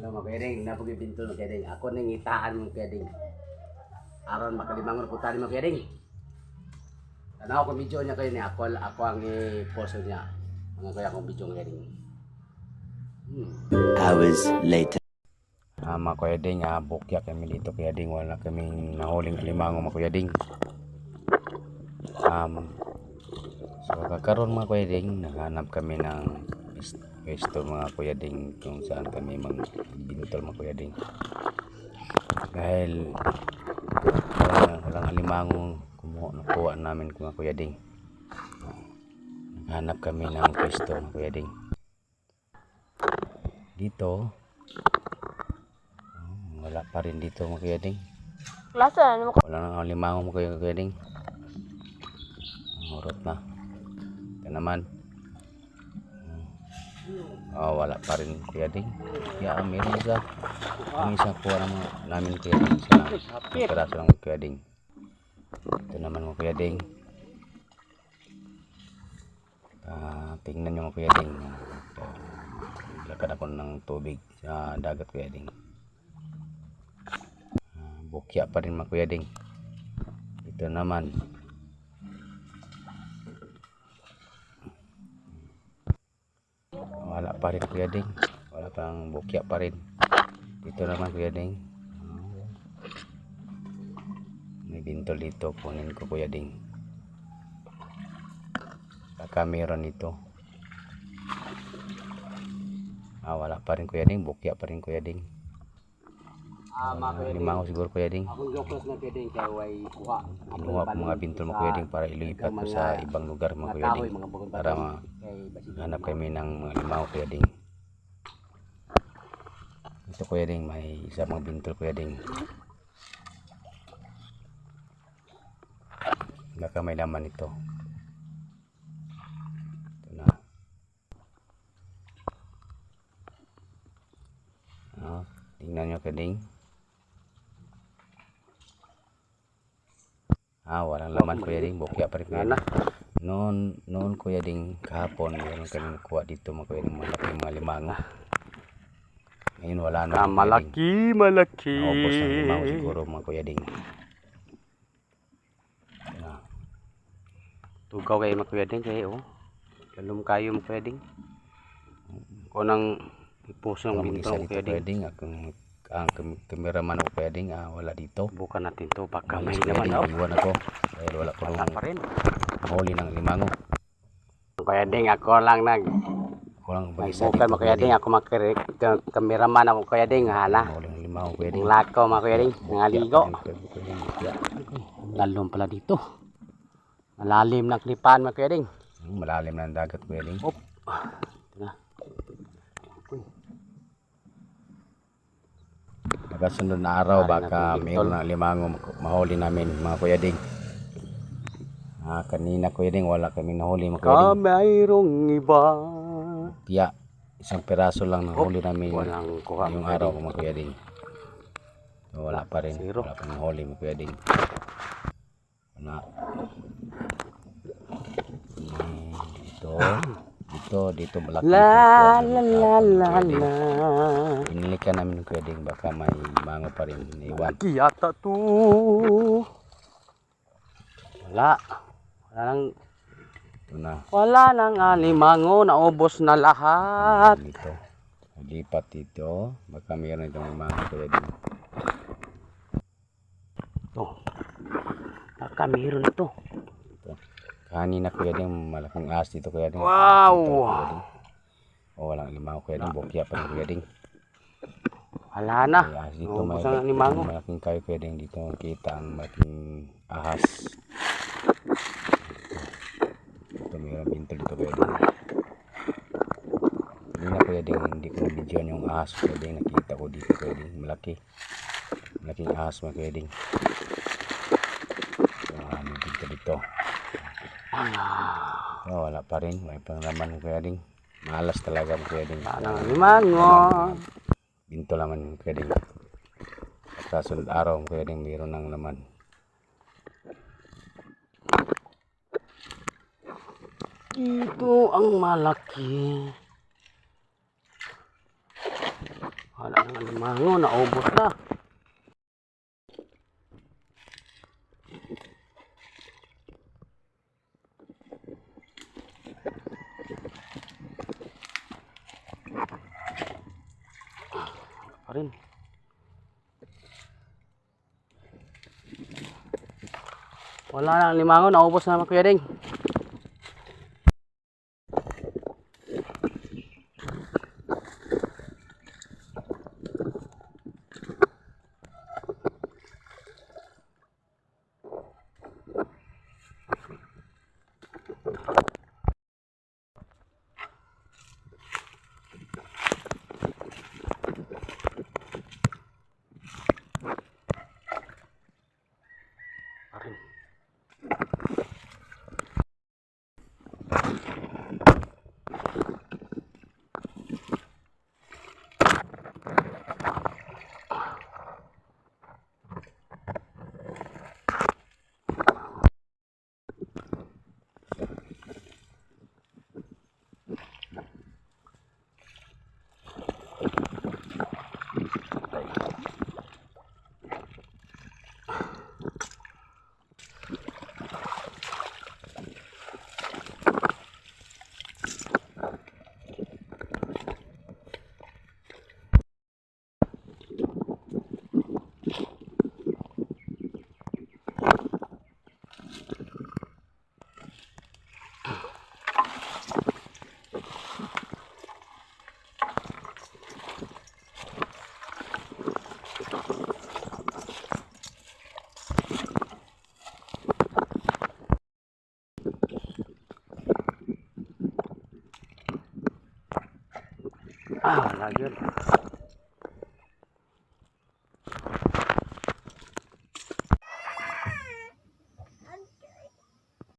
Ano mo kaya na pag pinto mo kaya Ako nang itaan mo kaya Aron makalimangon po tani mo kaya Ano ako video niya kayo ni ako ako ang i-post niya. Mga kaya akong video kaya Hmm. Hours later. Ah, mga kuya ding, ah, bukya kami dito kuya ding, wala kaming nahuling alimango mga kuya ding. Um, so kakaroon mga kuya ding, naghanap kami ng pwesto mga kuya ding kung saan kami magbintol mga kuya ding. Dahil walang, walang alimango kumuha nakuha namin mga kuya ding. Naghanap kami ng pwesto mga kuya ding. Dito, wala pa rin dito mga kuya ding. Klase, ano mo? Wala nang limango mo kuya kuya ding. Urot na. Ito naman. Oh, wala pa rin kuya ding. Kaya meron isa. Ang isang kuha naman namin kuya ding. Sa ang peraso lang kuya ding. Ito naman mga kuya ding. Ah, tingnan nyo mga kuya ding. Ah, Lakad ako ng tubig sa dagat kuya ding. Ah, bukya pa rin mga kuya ding ito naman wala pa rin kuya ding. Wala pang bukya pa rin. Dito naman kuya ding. May bintol dito kunin ko kuya ding. Baka meron ito. Ah wala pa rin kuya ding. Bukya pa rin kuya ding Ah, mga ding. limango siguro kuya ding. Kinuha ko mga bintol mo kuya ding para ilipat ko sa ibang lugar mga kuya ding para ma Kay basig. hanap kami ng mga limaw kuya ding ito kuya ding may isa mga bintol kuya ding baka may laman ito ito na Ah, tingnan nyo kuya ah walang laman kuya ding bukya pa rin kuya ding noon noon kuya ding kahapon meron kami nakuha dito mga kuya ding malaki mga limango ngayon wala na Ah, kuya ding. malaki, malaki. Naubos ng limango siguro mga kuya ding na. Tugaw kayo mga kuya ding kayo. Oh. Lalum kayo mga kuya ding. O nang ipuso ng Ang binto isa mga dito kuya kuya ding. ding ang, kam- cameraman kuya ding ah, wala dito Bukan natin to baka may naman. Oh. iwan ako dahil wala ko Wala pa rin mahuli ng limango Kuya ding ako lang nag ako lang mag-isa mga kuya ding ako makirik. Kameraman ako kuya ding hala. mahuli ng limango Ang ding lakaw mga kuya ding. Nangaligo. Lalom pala dito. Malalim na klipan mga kuya ding. Hmm, malalim na ang dagat kuya ding Op. Ito na. Baka sunod na araw, baka mayroon na limango mahuli namin mga kuya ding. Ah, kanina kuya ding, wala kami nahuli mga kuya ding. mayroong iba. Tiya, isang peraso lang nahuli namin Walang kuha yung araw mga kuya ding. So, wala pa rin, Zero. wala pa nahuli mga kuya ding. Wala. Dito, dito, dito malaki. La la la mga la la. Inilikan namin ding, baka may mango pa rin. Iwan. Lagi yata to. Wala. Wala nang, na. wala nang alimango. Naubos na lahat. dito lipat dito baka mayroon itong kuya din Oh. Baka mayroon ito. kanina kuya din malaking as dito kuya din Wow! Dito, kuya din. oh walang limaw kuya din bukya pa rin kuya din Wala na. May ahas dito may Naubos ang alimango. malaking kayo din dito kita ang malaking ahas ito mayroon bintol dito din hindi na din hindi ko na video yung ahas din nakita ko dito din malaki malaking ahas mga so, ah, may bintol dito Oh, wala pa rin. May panglaman kuya ding. Malas talaga mo kuya ding. Wala nang alimango. Binto laman ding. At sa sunod araw ding mayroon ng laman. Ito ang malaki. Wala nang limango, naubos na. Pa rin. Wala na ang limango, naubos na naman Kuya Ding. Ah, wala yun.